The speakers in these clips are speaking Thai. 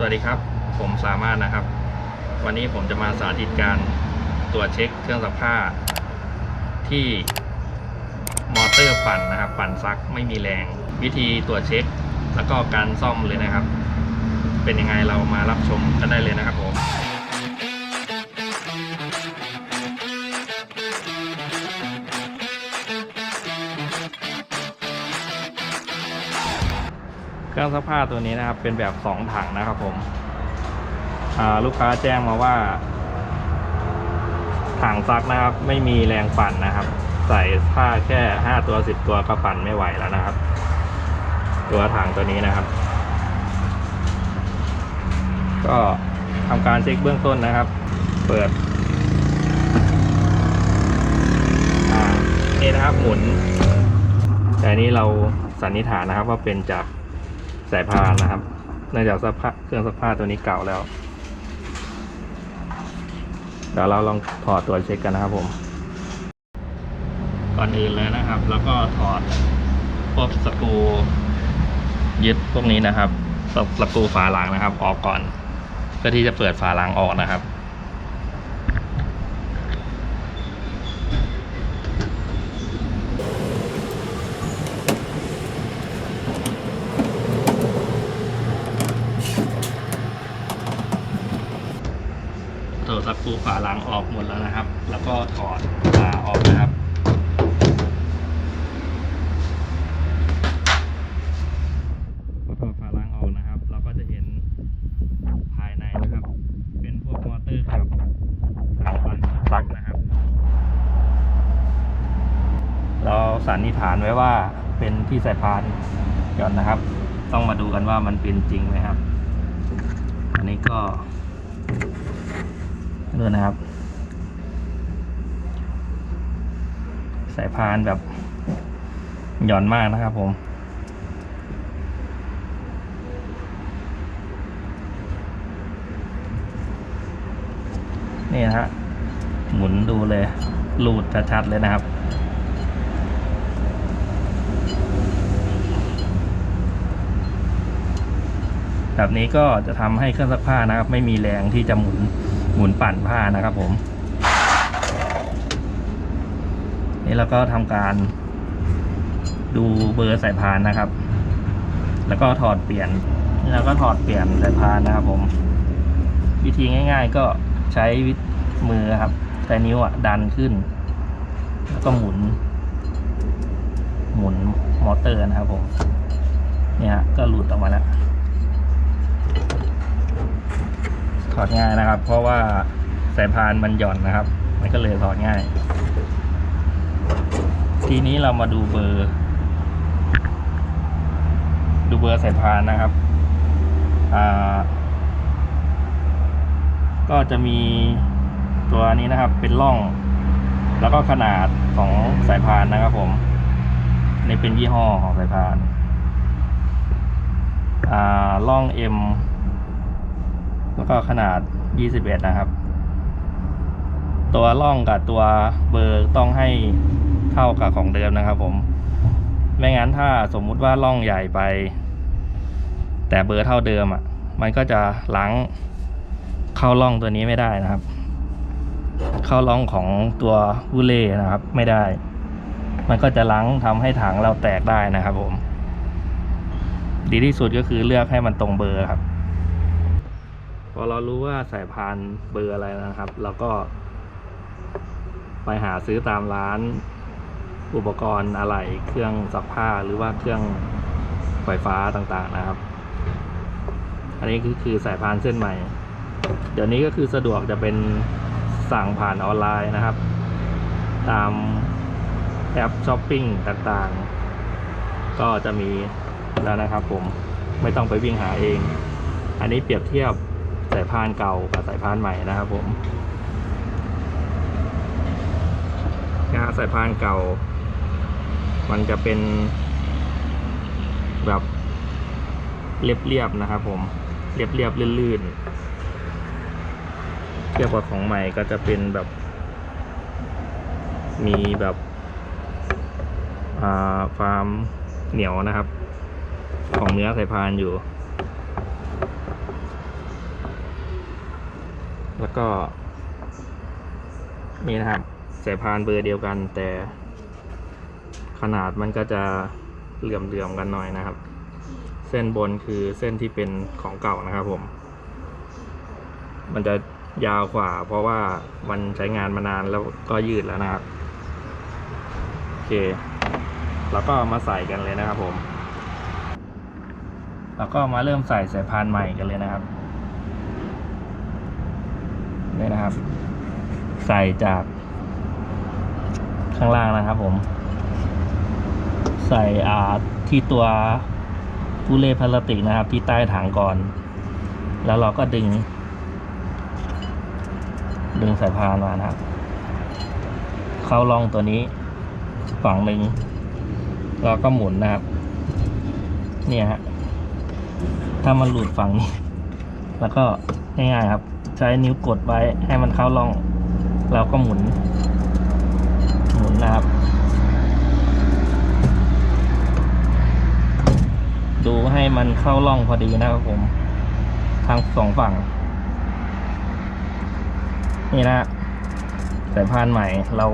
สวัสดีครับ ผมสามารถนะครับ วันนี้ผมจะมาสาธิตการตรวจเช็คเครื่องซักผ้า ที่มอเตอร์ปั่นนะครับ ปั่นซักไม่มีแรง วิธีตรวจเช็ค แล้วก็การซ่อมเลยนะครับ เป็นยังไงเรามารับชมกันได้เลยนะครับผม ครื่องซักผ้าตัวนี้นะครับ เป็นแบบสองถังนะครับผมลูกค้าแจ้งมาว่า ถังซักนะครับ ไม่มีแรงปั่นนะครับ ใส่ผ้าแค่ห้าตัวสิบตัวก็ปั่นไม่ไหวแล้วนะครับ ตัวถังตัวนี้นะครับ ก็ทำการเช็คเบื้องต้นนะครับ เปิดนี่นะครับหมุน แต่นนี้เราสันนิษฐานนะครับว่าเป็นจาก สายพานนะครับเนื่องจากสภาพเครื่องซักผ้าตัวนี้เก่าแล้วเดี๋ยวเราลองถอดตัวเช็คกันนะครับผม ก่อนอื่นเลยนะครับ แล้วก็ถอดพวกสกรูยึดพวกนี้นะครับสสกรูฝาหลังนะครับ ออกก่อน เพื่อที่จะเปิดฝาหลังออกนะครับ ถอดสก รูฝาหลังออกหมดแล้วนะครับ แล้วก็ถอดฝาออกนะครับพอถอดฝาหลังออกนะครับ เราก็จะเห็นภายในนะครับ เป็นพวกมอเตอร์ครับถังปั่นปลั๊กนะครับ เราสันนิษฐานไว้ว่าเป็นที่สายพานก่อนนะครับ ต้องมาดูกันว่ามันเป็นจริงไหมครับ อันนี้ก็ ดูนะครับ สายพานแบบหย่อนมากนะครับผมนี่นะฮะหมุนดูเลยรูดชัดๆเลยนะครับ แบบนี้ก็จะทำให้เครื่องซักผ้านะครับ ไม่มีแรงที่จะหมุน หมุนปั่นผ้านะครับผม นี่เราก็ทำการดูเบอร์สายพานนะครับ แล้วก็ถอดเปลี่ยนนี่เราก็ถอดเปลี่ยนสายพานนะครับผม วิธีง่าย ๆ ก็ใช้วิมือครับใช้นิ้วอะดันขึ้น แล้วก็หมุน หมุนมอเตอร์นะครับผม เนี่ยฮะก็หลุดออกมาแล้ว ถอดง่ายนะครับ เพราะว่าสายพานมันหย่อนนะครับ มันก็เลยถอดง่าย ทีนี้เรามาดูเบอร์ ดูเบอร์สายพานนะครับก็จะมีตัวนี้นะครับเป็นร่อง แล้วก็ขนาดของสายพานนะครับผมนี่เป็นยี่ห้อของสายพานอ่าร่อง M แล้วก็ขนาด 21 นะครับ ตัวร่องกับตัวเบอร์ต้องให้เท่ากับของเดิมนะครับ ผม ไม่งั้นถ้าสมมุติว่าร่องใหญ่ไป แต่เบอร์เท่าเดิมอะ มันก็จะล้างเข้าร่องตัวนี้ไม่ได้นะครับ เข้าร่องของตัววูเล่นะครับ ไม่ได้ มันก็จะล้างทำให้ถังเราแตกได้นะครับ ผม ดีที่สุดก็คือเลือกให้มันตรงเบอร์ครับ อเรารู้ว่าสายพานเบอร์อะไรนะครับเราก็ ไปหาซื้อตามร้าน อุปกรณ์อะไรเครื่องซักผ้าหรือว่าเครื่องไฟฟ้าต่างๆนะครับ อันนี้คือคือสายพานเส้นใหม่ เดี๋ยวนี้ก็คือสะดวกจะเป็นสั่งผ่านออนไลน์นะครับ ตามแอปช้อปปิ้งต่างๆ ก็จะมีแล้วนะครับผมไม่ต้องไปวิ่งหาเอง อันนี้เปรียบเทียบ สายพานเก่ากับสายพานใหม่นะครับผมนะสายพานเก่า มันจะเป็นแบบเรียบๆนะครับผมเรียบๆลื่นๆเทียบกับของใหม่ก็จะเป็นแบบ มีแบบความเหนียวนะครับ ของเนื้อสายพานอยู่ แล้วก็ นี่นะครับสายพานเบอร์เดียวกัน แต่ขนาดมันก็จะเหลื่อมๆกันหน่อยนะครับ เส้นบนคือเส้นที่เป็นของเก่านะครับผม มันจะยาวกว่า เพราะว่ามันใช้งานมานานแล้วก็ยืดแล้วนะครับ โอเค แล้วก็มาใส่กันเลยนะครับผม แล้วก็มาเริ่มใส่สายพานใหม่กันเลยนะครับ นี่นะครับ ใส่จากข้างล่างนะครับผม ใส่อ่าที่ตัวทุเรศพลาสติกนะครับ ที่ใต้ถังก่อน แล้วเราก็ดึง ดึงสายพานมานะครับ เข้าร่องตัวนี้ฝั่งหนึ่งเราก็หมุนนะครับ เนี่ยฮะถ้ามันหลุดฝั่งนี้ แล้วก็ง่ายๆครับ ใช้นิ้วกดไว้ให้มันเข้าร่อง เราก็หมุน หมุนนะครับ ดูให้มันเข้าร่องพอดีนะครับผม ทางสองฝั่ง นี่นะฮะสายพานใหม่เรา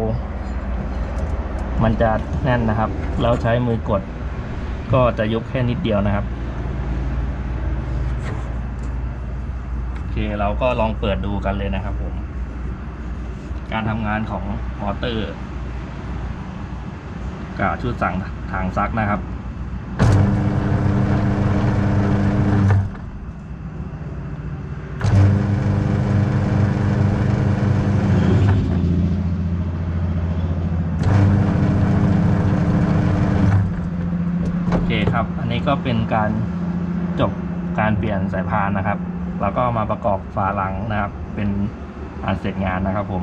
มันจะแน่นนะครับ แล้วใช้มือกด ก็จะยุบแค่นิดเดียวนะครับ โอ เคเราก็ลองเปิดดูกันเลยนะครับผม การทำงานของมอเตอร์กับชุดสั่งทางซักนะครับ โอเคครับ อันนี้ก็เป็นการจบการเปลี่ยนสายพานนะครับ แล้วก็มาประกอบฝาหลังนะครับ เป็นอันเสร็จงานนะครับผม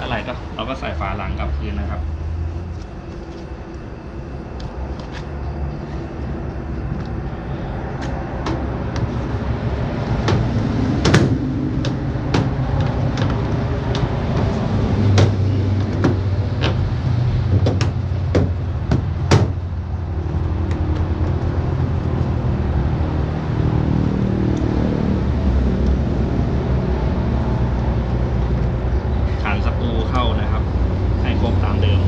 อะไรก็เราก็ใส่ฝาหลังกลับคืนนะครับ ขันสกรูเข้านะครับ ให้ครบตามเดิม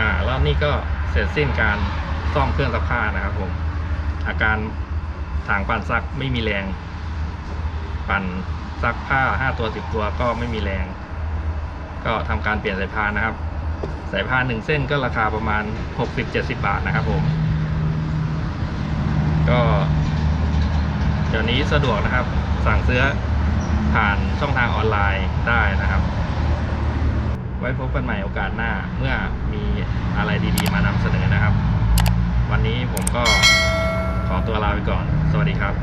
อ่า รอบ นี้ก็เสร็จสิ้นการซ่อมเครื่องซักผ้านะครับผม อาการถังปั่นซักไม่มีแรง ปั่นซักผ้าห้าตัวสิบตัวก็ไม่มีแรง ก็ทำการเปลี่ยนสายพานนะครับ สายพานหนึ่งเส้นก็ราคาประมาณ60-70บาทนะครับผม ก็เดี๋ยวนี้สะดวกนะครับ สั่งซื้อผ่านช่องทางออนไลน์ได้นะครับ ไว้พบกันใหม่โอกาสหน้าเมื่อมีอะไรดีๆ มานำเสนอนะครับ วันนี้ผมก็ขอตัวลาไปก่อน สวัสดีครับ